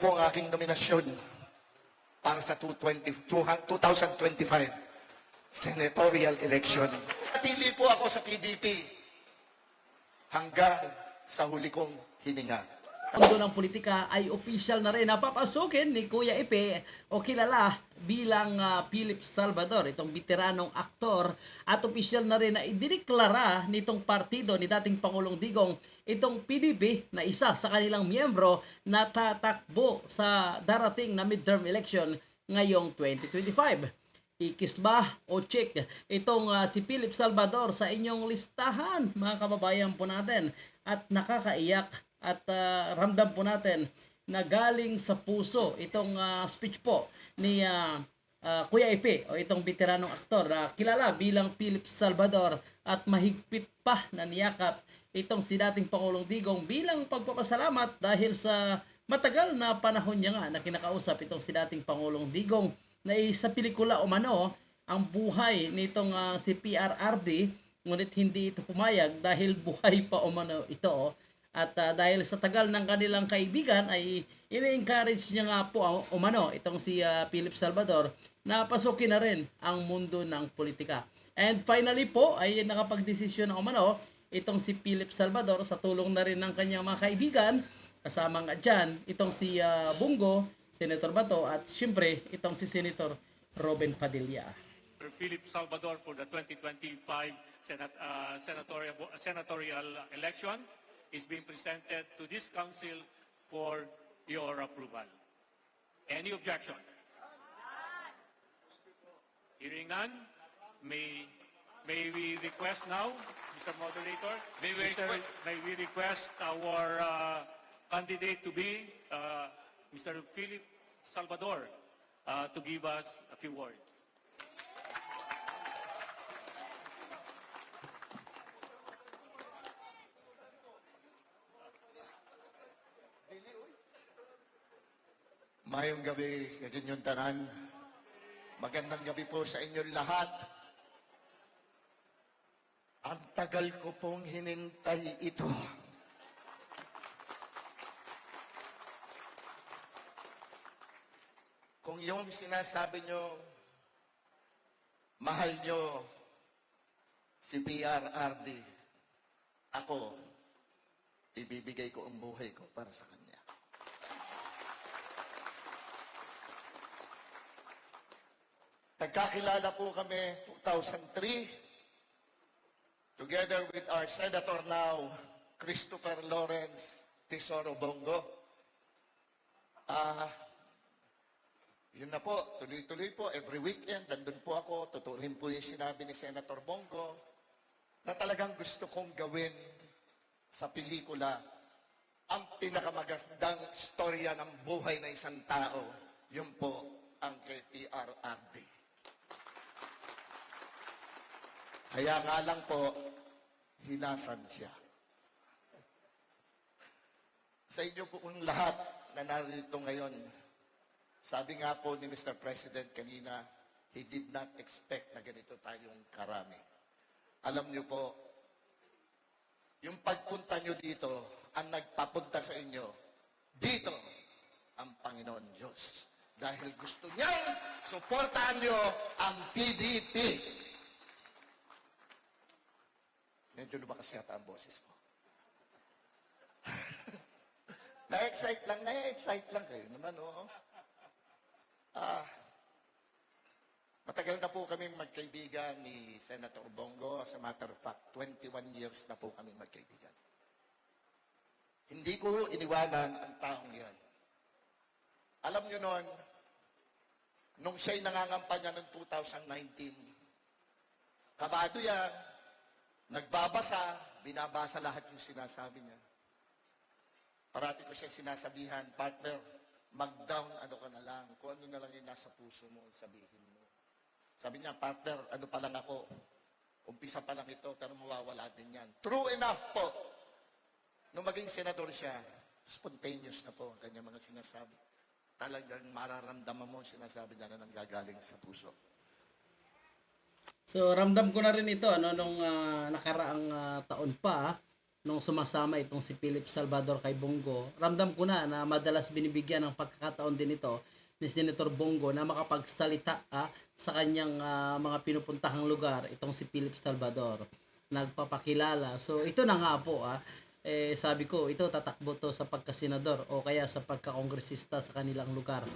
po ang aking nominasyon para sa 220 2025 senatorial election. Natili po ako sa PDP hanggang sa huli kong hininga. Mundo ng politika ay official na rin. Napapasukin ni Kuya Ipe o kilala bilang ah, Philip Salvador, itong veteranong aktor. At official na rin na idineklara nitong partido ni dating Pangulong Digong itong PDP na isa sa kanilang miyembro na tatakbo sa darating na midterm election ngayong 2025. Ikis ba o check itong ah, si Philip Salvador sa inyong listahan mga kababayan po natin. At nakakaiyak at ah, ramdam po natin na galing sa puso itong ah, speech po ni ah, ah, Kuya Ipe o itong veteranong aktor na kilala bilang Philip Salvador at mahigpit pa na niyakap itong si dating Pangulong Digong bilang pagpapasalamat dahil sa matagal na panahon niya nga na kinakausap itong si dating Pangulong Digong na sa pelikula umano ang buhay nitong ah, si PRRD ngunit hindi ito pumayag dahil buhay pa umano ito at ah, dahil sa tagal ng kanilang kaibigan ay ini-encourage niya nga po ang umano itong si ah, Philip Salvador na pasukin na rin ang mundo ng politika. And finally po ay nakapagdesisyon na umano itong si Philip Salvador sa tulong na rin ng kanyang mga kaibigan kasama nga dyan itong si ah, Bungo, Senator Bato at siyempre itong si Senator Robin Padilla. Philip Salvador for the 2025 Senat, uh, senatorial, senatorial election is being presented to this council for your approval. Any objection? Hearing none, may, may we request now, Mr. Moderator? May we Mr. request- May we request our uh, candidate to be uh, Mr. Philip Salvador uh, to give us a few words. Mayong gabi, kaganyong tanan. Magandang gabi po sa inyong lahat. Ang tagal ko pong hinintay ito. Kung yung sinasabi nyo, mahal nyo si PRRD, ako, ibibigay ko ang buhay ko para sa kanya. Nagkakilala po kami 2003 together with our Senator now, Christopher Lawrence Tesoro Bongo. Ah, yun na po, tuloy-tuloy po, every weekend, nandun po ako, totoo rin po yung sinabi ni Senator Bongo, na talagang gusto kong gawin sa pelikula ang pinakamagandang storya ng buhay ng isang tao, yun po ang kay. Kaya nga lang po, hinasan siya. Sa inyo po kung lahat na narito ngayon, sabi nga po ni Mr. President kanina, he did not expect na ganito tayong karami. Alam niyo po, yung pagpunta nyo dito, ang nagpapunta sa inyo, dito, ang Panginoon Diyos. Dahil gusto niyang suportahan nyo ang PDP. Medyo lumakas yata ang boses ko. na-excite lang, na-excite lang kayo naman, oo. Ah, matagal na po kami magkaibigan ni Senator Bongo. As a matter of fact, 21 years na po kami magkaibigan. Hindi ko iniwanan ang taong yan. Alam nyo noon, nung siya'y nangangampanya ng 2019, kabado yan, nagbabasa, binabasa lahat yung sinasabi niya. Parati ko siya sinasabihan, partner, mag-down ano ka na lang, kung ano na lang yung nasa puso mo, sabihin mo. Sabi niya, partner, ano pa lang ako, umpisa pa lang ito, pero mawawala din yan. True enough po, nung maging senador siya, spontaneous na po ang mga sinasabi. Talagang mararamdaman mo sinasabi niya na nanggagaling sa puso. So ramdam ko na rin ito ano nung ah, nakaraang ah, taon pa nung sumasama itong si Philip Salvador kay Bongo, ramdam ko na na madalas binibigyan ng pagkakataon din ito ni Senator Bongo na makapagsalita ah, sa kanyang ah, mga pinupuntahang lugar itong si Philip Salvador nagpapakilala. So ito na nga po ah, eh, sabi ko ito tatakbo to sa pagkasenador o kaya sa pagkakongresista sa kanilang lugar.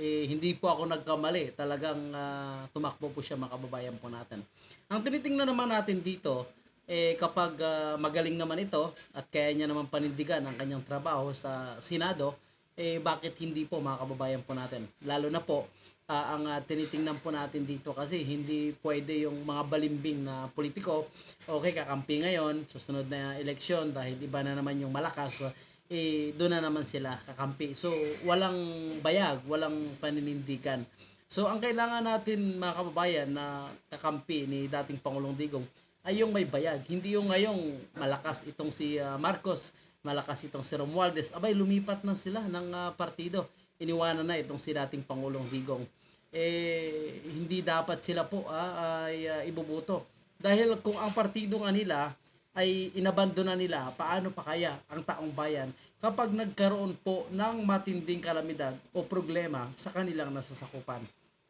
Eh, hindi po ako nagkamali. Talagang ah, tumakbo po siya mga kababayan po natin. Ang tinitingnan naman natin dito, eh, kapag ah, magaling naman ito at kaya niya naman panindigan ang kanyang trabaho sa Senado, eh, bakit hindi po mga kababayan po natin? Lalo na po, ah, ang ah, tinitingnan po natin dito kasi hindi pwede yung mga balimbing na politiko, okay, kakampi ngayon, susunod na eleksyon dahil iba na naman yung malakas, eh, doon na naman sila kakampi. So, walang bayag, walang paninindigan. So, ang kailangan natin mga kababayan na kakampi ni dating Pangulong Digong ay yung may bayag. Hindi yung ngayong malakas itong si ah, Marcos, malakas itong si Romualdez. Abay, lumipat na sila ng ah, partido. Iniwanan na itong si dating Pangulong Digong. Eh, hindi dapat sila po ah, ay ah, ibubuto. Dahil kung ang partido nga nila ay inabandona nila, paano pa kaya ang taong bayan kapag nagkaroon po ng matinding kalamidad o problema sa kanilang nasasakupan.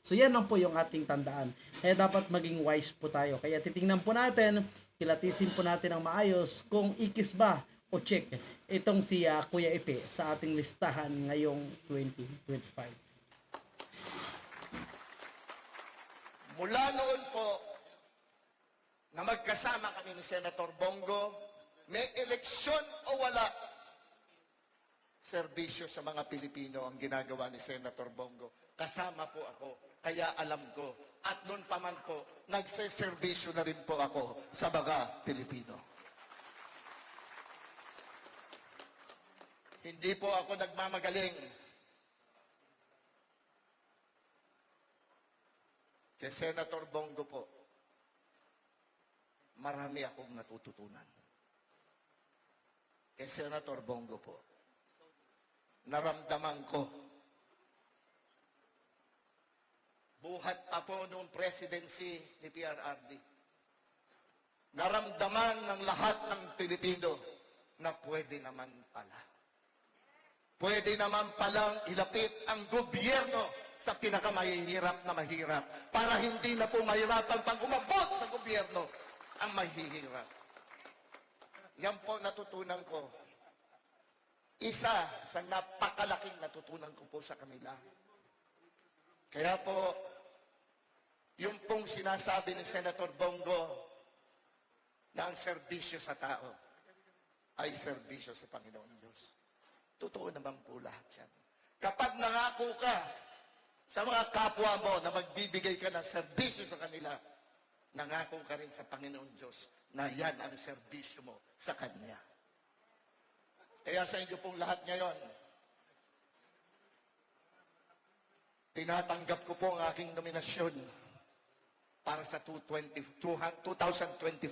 So yan lang po yung ating tandaan. Kaya dapat maging wise po tayo. Kaya titingnan po natin, kilatisin po natin ang maayos kung ikis ba o check itong si ah, Kuya Epe sa ating listahan ngayong 2025. Mula noon po, na magkasama kami ni Senator Bongo, may eleksyon o wala, serbisyo sa mga Pilipino ang ginagawa ni Senator Bongo. Kasama po ako, kaya alam ko. At noon pa man po, nagseserbisyo na rin po ako sa mga Pilipino. Hindi po ako nagmamagaling. Kay Senator Bongo po, marami akong natututunan. Kay Senator Bongo po, naramdaman ko, buhat pa po noong presidency ni PRRD, naramdaman ng lahat ng Pilipino na pwede naman pala. Pwede naman palang ilapit ang gobyerno sa pinakamahihirap na mahirap para hindi na po mahirapan pag umabot sa gobyerno ang mahihirap. Yan po natutunan ko. Isa sa napakalaking natutunan ko po sa kanila. Kaya po, yung pong sinasabi ni Senator Bongo na ang serbisyo sa tao ay serbisyo sa Panginoon Diyos. Totoo naman po lahat yan. Kapag nangako ka sa mga kapwa mo na magbibigay ka ng serbisyo sa kanila, nangako ka rin sa Panginoon Diyos na yan ang serbisyo mo sa Kanya. Kaya sa inyo pong lahat ngayon, tinatanggap ko po ang aking nominasyon para sa 220 2025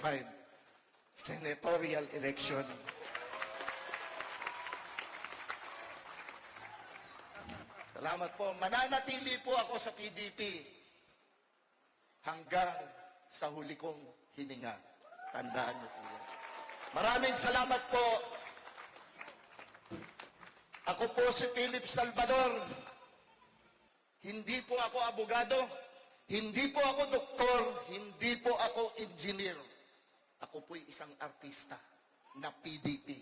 senatorial election. Salamat po. Mananatili po ako sa PDP hanggang sa huli kong hininga. Tandaan niyo po yan. Maraming salamat po. Ako po si Philip Salvador. Hindi po ako abogado. Hindi po ako doktor. Hindi po ako engineer. Ako po'y isang artista na PDP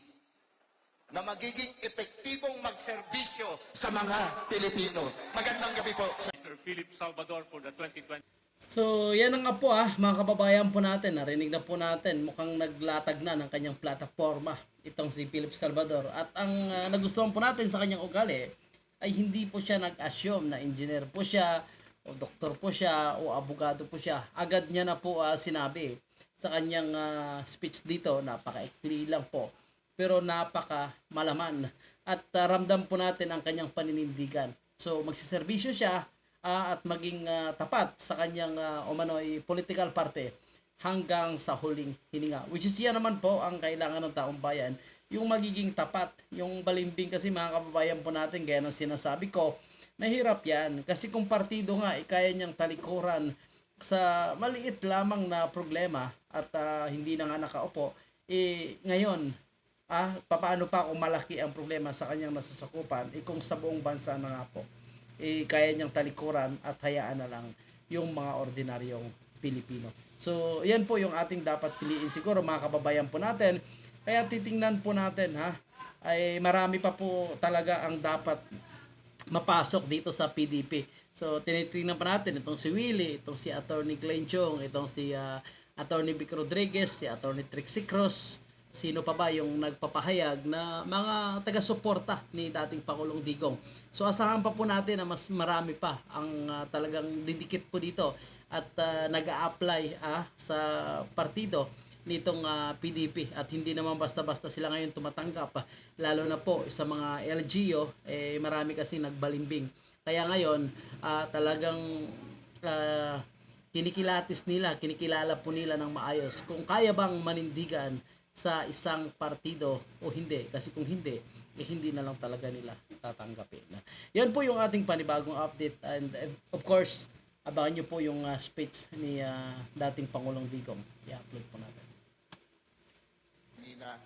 na magiging epektibong magserbisyo sa mga Pilipino. Magandang gabi po. Mr. Philip Salvador for the 2020 So, yan na nga po ah, mga kababayan po natin. Narinig na po natin, mukhang naglatag na ng kanyang plataforma itong si Philip Salvador. At ang ah, nagustuhan po natin sa kanyang ugali ay hindi po siya nag-assume na engineer po siya, o doktor po siya, o abogado po siya. Agad niya na po ah, sinabi sa kanyang ah, speech dito, napaka-ikli lang po. Pero napaka malaman. At ah, ramdam po natin ang kanyang paninindigan. So, magsiservisyo siya ah, at maging ah, tapat sa kanyang uh, umano'y political party hanggang sa huling hininga. Which is yan naman po ang kailangan ng taong bayan. Yung magiging tapat, yung balimbing kasi mga kababayan po natin, gaya ng sinasabi ko, mahirap yan. Kasi kung partido nga, eh, kaya niyang talikuran sa maliit lamang na problema at ah, hindi na nga nakaupo, eh, ngayon, ah, papaano pa kung malaki ang problema sa kanyang nasasakupan, eh kung sa buong bansa na nga po, eh kaya niyang talikuran at hayaan na lang yung mga ordinaryong Pilipino. So, yan po yung ating dapat piliin siguro mga kababayan po natin. Kaya titingnan po natin ha, ay marami pa po talaga ang dapat mapasok dito sa PDP. So, tinitingnan pa natin itong si Willie, itong si Attorney Glenn Chong, itong si ah, Attorney Vic Rodriguez, si Attorney Trixie Cross, sino pa ba yung nagpapahayag na mga taga-suporta ni dating Pangulong Digong. So asahan pa po natin na mas marami pa ang ah, talagang didikit po dito at ah, nag-a-apply ah, sa partido nitong ah, PDP at hindi naman basta-basta sila ngayon tumatanggap ah, lalo na po sa mga LGO eh marami kasi nagbalimbing kaya ngayon ah, talagang ah, kinikilatis nila kinikilala po nila ng maayos kung kaya bang manindigan sa isang partido o hindi. Kasi kung hindi, eh, hindi na lang talaga nila tatanggapin. Yan po yung ating panibagong update and eh, of course, abangan nyo po yung uh, speech ni uh, dating Pangulong Digong. I-upload po natin. Nina,